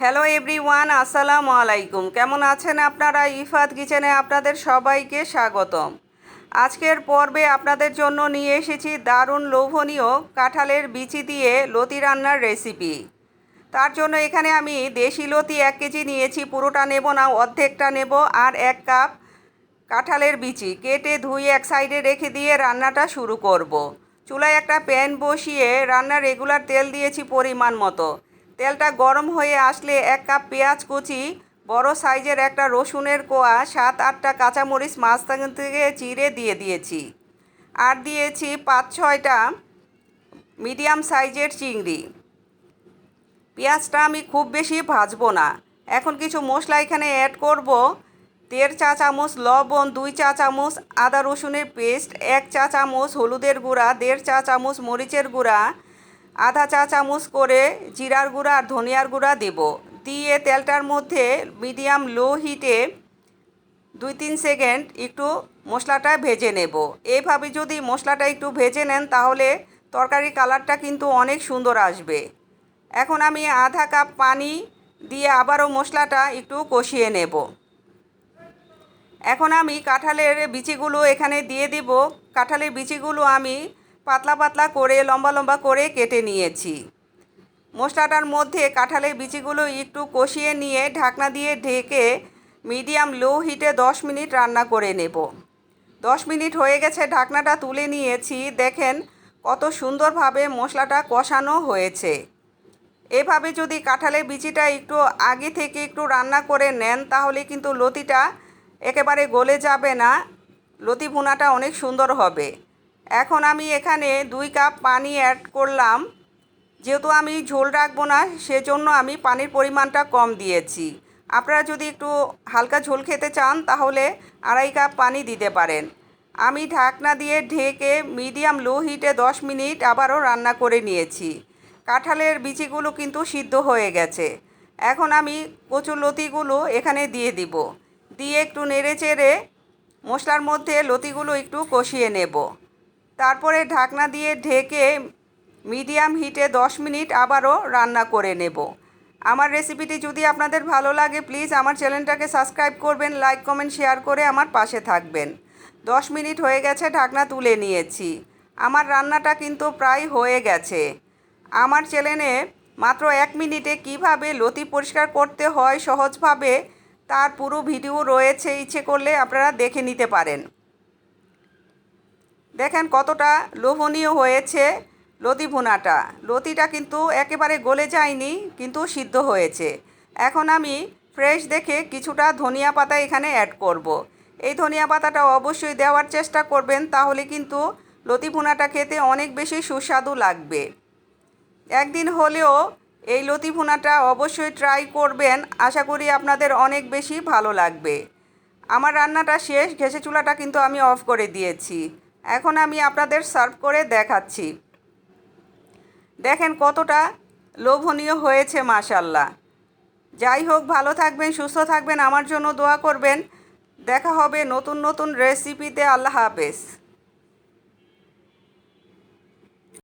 Hello everyone আসসালামু আলাইকুম। কেমন আছেন আপনারা? ইফাত কিচেনে আপনাদের সবাইকে স্বাগতম। আজকের পর্বে আপনাদের জন্য নিয়ে এসেছি দারুণ লোভনীয় কাঁঠালের বিচি দিয়ে লতি রান্নার রেসিপি তার জন্য এখানে আমি দেশি লতি এক কেজি নিয়েছি, পুরোটা নেব না, অর্ধেকটা নেব আর এক কাপ কাঁঠালের বিচি। কেটে ধুয়ে এক সাইডে রেখে দিয়ে রান্নাটা শুরু করব। চুলায় একটা প্যান বসিয়ে রান্নার রেগুলার তেল দিয়েছি পরিমাণ মতো। তেলটা গরম হয়ে আসলে এক কাপ পেঁয়াজ কুচি, বড় সাইজের একটা রসুনের কোয়া, সাত আটটা কাঁচামরিচ, মাঝখান থেকে চিড়ে দিয়ে দিয়েছি। আর দিয়েছি পাঁচ ছয়টা মিডিয়াম সাইজের চিংড়ি। পেঁয়াজটা আমি খুব বেশি ভাজবো না। এখন কিছু মশলা এখানে অ্যাড করব। দেড় চা চামচ লবণ, দুই চা চামচ আদা রসুনের পেস্ট এক চা চামচ হলুদের গুঁড়া, দেড় চা চামচ মরিচের গুঁড়া আধা চা চামচ করে জিরার গুঁড়া আর ধনিয়ার গুঁড়া দেব। দিয়ে তেলটার মধ্যে মিডিয়াম লো হিটে দুই তিন সেকেন্ড একটু মশলাটা ভেজে নেব। এইভাবে যদি মশলাটা একটু ভেজে নেন তাহলে তরকারি কালারটা কিন্তু অনেক সুন্দর আসবে। এখন আমি আধা কাপ পানি দিয়ে আবারও মশলাটা একটু কষিয়ে নেব। এখন আমি কাঁঠালের বিচিগুলো এখানে দিয়ে দিব। কাঁঠালের বিচিগুলো আমি পাতলা পাতলা করে, লম্বা লম্বা করে কেটে নিয়েছি। মশলাটার মধ্যে কাঁঠালের বিচিগুলো একটু কষিয়ে নিয়ে ঢাকনা দিয়ে ঢেকে মিডিয়াম লো হিটে দশ মিনিট রান্না করে নেব। দশ মিনিট হয়ে গেছে ঢাকনাটা তুলে নিয়েছি। দেখেন কত সুন্দরভাবে মশলাটা কষানো হয়েছে। এভাবে যদি কাঁঠালের বিচিটা একটু আগে থেকে একটু রান্না করে নেন, তাহলে কিন্তু লতিটা একেবারে গলে যাবে না। লতি ভুনাটা অনেক সুন্দর হবে। এখন আমি এখানে দুই কাপ পানি অ্যাড করলাম। যেহেতু আমি ঝোল রাখব না, সেজন্য আমি পানির পরিমাণটা কম দিয়েছি। আপনারা যদি একটু হালকা ঝোল খেতে চান, তাহলে আড়াই কাপ পানি দিতে পারেন। আমি ঢাকনা দিয়ে ঢেকে মিডিয়াম লো হিটে দশ মিনিট আবারও রান্না করে নিয়েছি। কাঁঠালের বিচিগুলো কিন্তু সিদ্ধ হয়ে গেছে। এখন আমি কচুর লতিগুলো এখানে দিয়ে দিব। দিয়ে একটু নেড়ে চেড়ে মশলার মধ্যে লতিগুলো একটু কষিয়ে নেব। তারপরে ঢাকনা দিয়ে ঢেকে মিডিয়াম হিটে দশ মিনিট আবারও রান্না করে নেব। আমার রেসিপিটি যদি আপনাদের ভালো লাগে, প্লিজ আমার চ্যানেলটাকে সাবস্ক্রাইব করবেন, লাইক, কমেন্ট, শেয়ার করে আমার পাশে থাকবেন। দশ মিনিট হয়ে গেছে, ঢাকনা তুলে নিয়েছি। আমার রান্নাটা কিন্তু প্রায় হয়ে গেছে। আমার চ্যানেলে মাত্র এক মিনিটে কীভাবে লতি পরিষ্কার করতে হয় সহজভাবে, তার পুরো ভিডিও রয়েছে, ইচ্ছে করলে আপনারা দেখে নিতে পারেন। দেখেন কতটা লোভনীয় হয়েছে লতি ভুনাটা। লতিটা কিন্তু একেবারে গলে যায়নি, কিন্তু সিদ্ধ হয়েছে। এখন আমি ফ্রেশ দেখে কিছুটা ধনিয়া পাতা এখানে অ্যাড করব। এই ধনিয়া পাতাটা অবশ্যই দেওয়ার চেষ্টা করবেন, তাহলে কিন্তু লতি ভুনাটা খেতে অনেক বেশি সুস্বাদু লাগবে। একদিন হলেও এই লতি ভুনাটা অবশ্যই ট্রাই করবেন, আশা করি আপনাদের অনেক বেশি ভালো লাগবে। আমার রান্নাটা শেষ ঘেসে চুলাটা কিন্তু আমি অফ করে দিয়েছি। এখন আমি আপনাদের সার্ভ করে দেখাচ্ছি। দেখেন কতটা লোভনীয় হয়েছে মাশাল্লাহ যাই হোক, ভালো থাকবেন, সুস্থ থাকবেন, আমার জন্য দোয়া করবেন। দেখা হবে নতুন নতুন রেসিপিতে আল্লাহ হাফেজ।